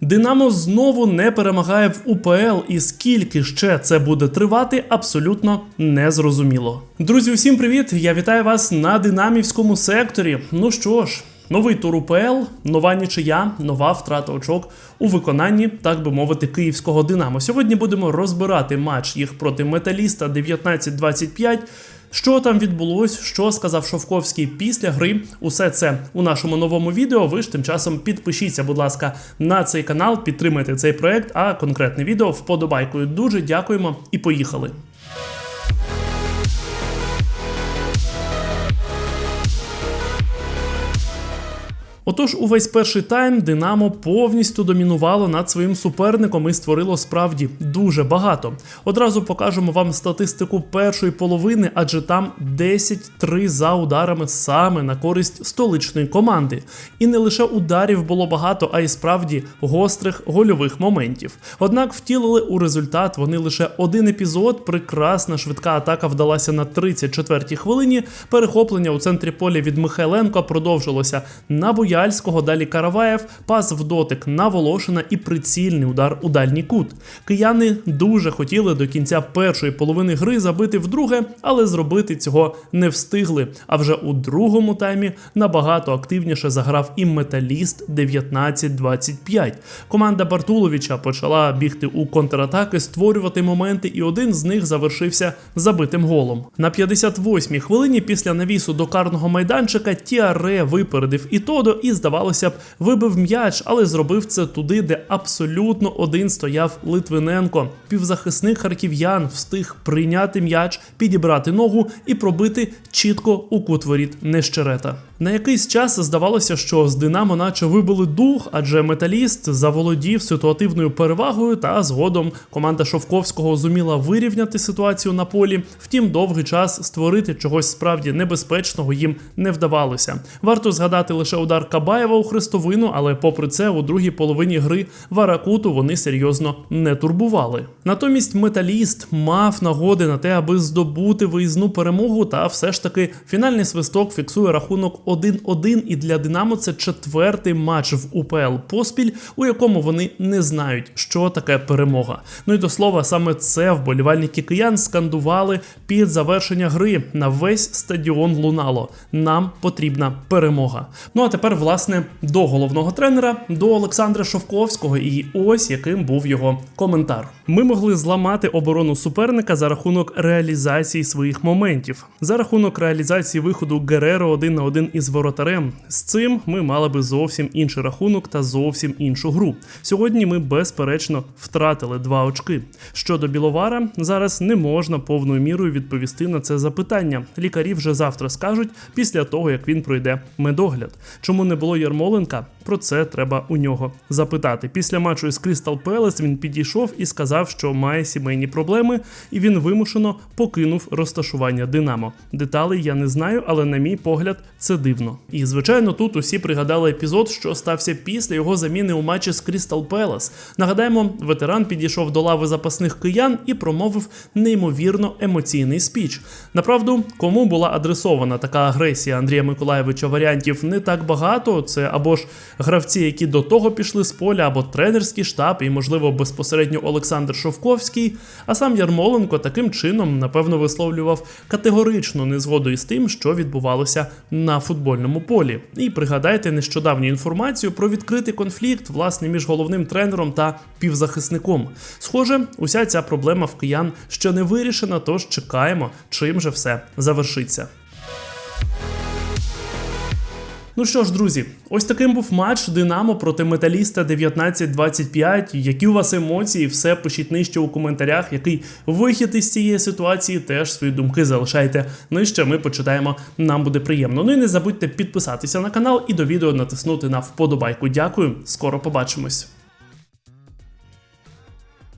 Динамо знову не перемагає в УПЛ, і скільки ще це буде тривати, абсолютно незрозуміло. Друзі, усім привіт! Я вітаю вас на динамівському секторі. Ну що ж. Новий тур УПЛ, нова нічия, нова втрата очок у виконанні, так би мовити, київського Динамо. Сьогодні будемо розбирати матч їх проти металіста 19-25. Що там відбулось, що сказав Шовковський після гри? Усе це у нашому новому відео. Ви ж тим часом підпишіться, будь ласка, на цей канал, підтримайте цей проект, а конкретне відео вподобайкою. Дуже дякуємо і поїхали. Отож, увесь перший тайм Динамо повністю домінувало над своїм суперником і створило справді дуже багато. Одразу покажемо вам статистику першої половини, адже там 10-3 за ударами саме на користь столичної команди. І не лише ударів було багато, а й справді гострих гольових моментів. Однак втілили у результат вони лише один епізод. Прекрасна швидка атака вдалася на 34-й хвилині. Перехоплення у центрі поля від Михайленко продовжилося на боя. Буяльського, далі Караваєв, пас в дотик на Волошина і прицільний удар у дальній кут. Кияни дуже хотіли до кінця першої половини гри забити вдруге, але зробити цього не встигли. А вже у другому таймі набагато активніше заграв і металіст 19-25. Команда Бартуловича почала бігти у контратаки, створювати моменти, і один з них завершився забитим голом. На 58-й хвилині після навісу до карного майданчика Тіаре випередив і Тодо і, здавалося б, вибив м'яч, але зробив це туди, де абсолютно один стояв Литвиненко. Півзахисник харків'ян встиг прийняти м'яч, підібрати ногу і пробити чітко у кут воріт Нещерета. На якийсь час здавалося, що з Динамо наче вибили дух, адже металіст заволодів ситуативною перевагою, та згодом команда Шовковського зуміла вирівняти ситуацію на полі. Втім, довгий час створити чогось справді небезпечного їм не вдавалося. Варто згадати лише удар Кабаєва у хрестовину, але попри це, у другій половині гри Варакуту вони серйозно не турбували. Натомість металіст мав нагоди на те, аби здобути виїзну перемогу, та все ж таки фінальний свисток фіксує рахунок 1-1, і для Динамо це четвертий матч в УПЛ поспіль, у якому вони не знають, що таке перемога. Ну і до слова, саме це вболівальники киян скандували під завершення гри на весь стадіон лунало. Нам потрібна перемога. Ну а тепер, власне, до головного тренера, до Олександра Шовковського, і ось яким був його коментар. Ми могли зламати оборону суперника за рахунок реалізації своїх моментів, за рахунок реалізації виходу Гереро один на один воротарем. З цим ми мали би зовсім інший рахунок та зовсім іншу гру. Сьогодні ми безперечно втратили два очки. Щодо Біловара, зараз не можна повною мірою відповісти на це запитання. Лікарі вже завтра скажуть після того, як він пройде медогляд. Чому не було Ярмоленка? Про це треба у нього запитати. Після матчу із Крістал Пелес він підійшов і сказав, що має сімейні проблеми, і він вимушено покинув розташування Динамо. Деталей я не знаю, але на мій погляд, це дивно. І звичайно, тут усі пригадали епізод, що стався після його заміни у матчі з Крістал Пелес. Нагадаємо, ветеран підійшов до лави запасних киян і промовив неймовірно емоційний спіч. Направду, кому була адресована така агресія Андрія Миколаєвича варіантів не так багато. Це або ж гравці, які до того пішли з поля, або тренерський штаб, і, можливо, безпосередньо Олександр Шовковський. А сам Ярмоленко таким чином, напевно, висловлював категоричну незгоду із тим, що відбувалося на футбольному полі. І пригадайте нещодавню інформацію про відкритий конфлікт власне між головним тренером та півзахисником. Схоже, уся ця проблема в киян ще не вирішена, тож чекаємо, чим же все завершиться. Ну що ж, друзі, ось таким був матч Динамо проти Металіста 19-25. Які у вас емоції? Все пишіть нижче у коментарях. Який вихід із цієї ситуації? Теж свої думки залишайте нижче. Ми почитаємо. Нам буде приємно. Ну і не забудьте підписатися на канал і до відео натиснути на вподобайку. Дякую, скоро побачимось.